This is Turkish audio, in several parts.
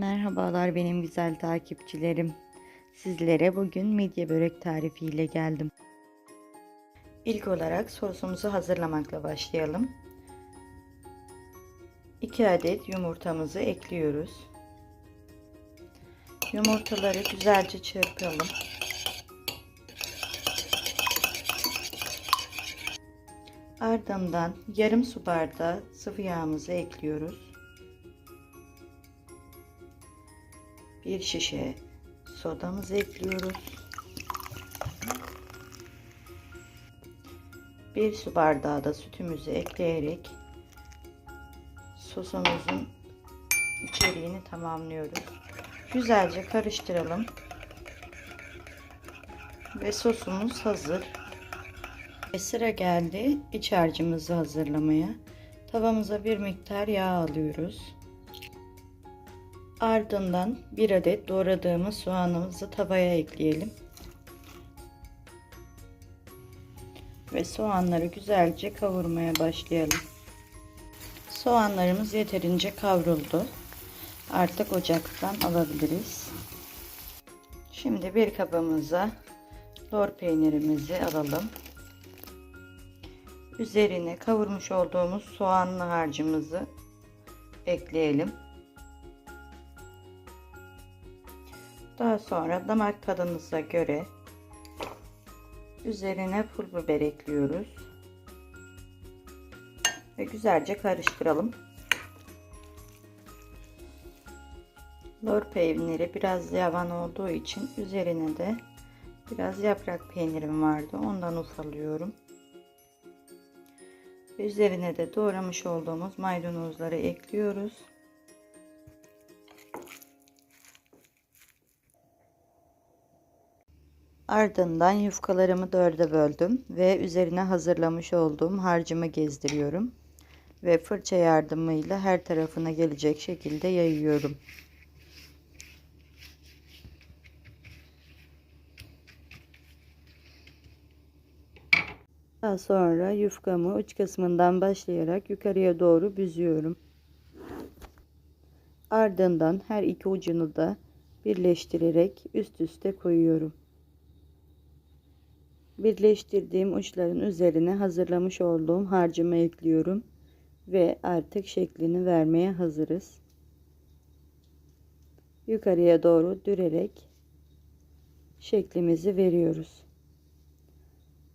Merhabalar benim güzel takipçilerim. Sizlere bugün midye börek tarifiyle geldim. İlk olarak sosumuzu hazırlamakla başlayalım. 2 adet yumurtamızı ekliyoruz. Yumurtaları güzelce çırpalım. Ardından yarım su bardağı sıvı yağımızı ekliyoruz. Bir şişe sodamızı ekliyoruz. Bir su bardağı da sütümüzü ekleyerek sosumuzun içeriğini tamamlıyoruz. Güzelce karıştıralım. Ve sosumuz hazır. Ve sıra geldi iç harcımızı hazırlamaya. Tavamıza bir miktar yağ alıyoruz. Ardından bir adet doğradığımız soğanımızı tavaya ekleyelim. Ve soğanları güzelce kavurmaya başlayalım. Soğanlarımız yeterince kavruldu. Artık ocaktan alabiliriz. Şimdi bir kabımıza lor peynirimizi alalım. Üzerine kavurmuş olduğumuz soğanlı harcımızı ekleyelim. Daha sonra damak tadınıza göre üzerine pul biber ekliyoruz. Ve güzelce karıştıralım. Lor peyniri biraz yavan olduğu için üzerine de biraz yaprak peynirim vardı. Ondan ufalıyorum. Üzerine de doğramış olduğumuz maydanozları ekliyoruz. Ardından yufkalarımı dörde böldüm ve üzerine hazırlamış olduğum harcımı gezdiriyorum. Ve fırça yardımıyla her tarafına gelecek şekilde yayıyorum. Daha sonra yufkamı uç kısmından başlayarak yukarıya doğru büzüyorum. Ardından her iki ucunu da birleştirerek üst üste koyuyorum. Birleştirdiğim uçların üzerine hazırlamış olduğum harcımı ekliyorum ve artık şeklini vermeye hazırız. Yukarıya doğru dürerek şeklimizi veriyoruz.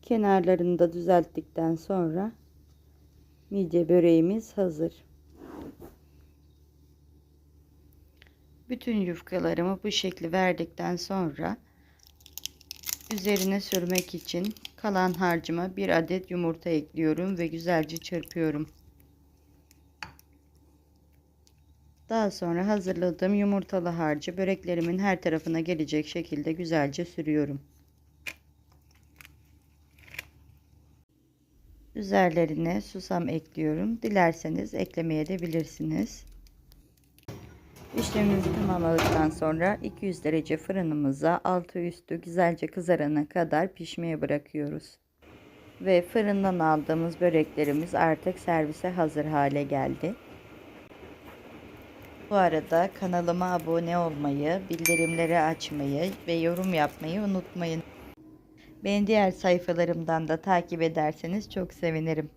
Kenarlarını da düzelttikten sonra midye böreğimiz hazır. Bütün yufkalarımı bu şekli verdikten sonra üzerine sürmek için kalan harcıma bir adet yumurta ekliyorum ve güzelce çırpıyorum. Daha sonra hazırladığım yumurtalı harcı böreklerimin her tarafına gelecek şekilde güzelce sürüyorum. Üzerlerine susam ekliyorum. Dilerseniz eklemeye de bilirsiniz. İşlemimizi tamamladıktan sonra 200 derece fırınımıza altı üstü güzelce kızarana kadar pişmeye bırakıyoruz. Ve fırından aldığımız böreklerimiz artık servise hazır hale geldi. Bu arada kanalıma abone olmayı, bildirimleri açmayı ve yorum yapmayı unutmayın. Beni diğer sayfalarımdan da takip ederseniz çok sevinirim.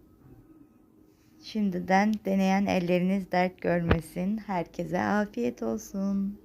Şimdiden deneyen elleriniz dert görmesin. Herkese afiyet olsun.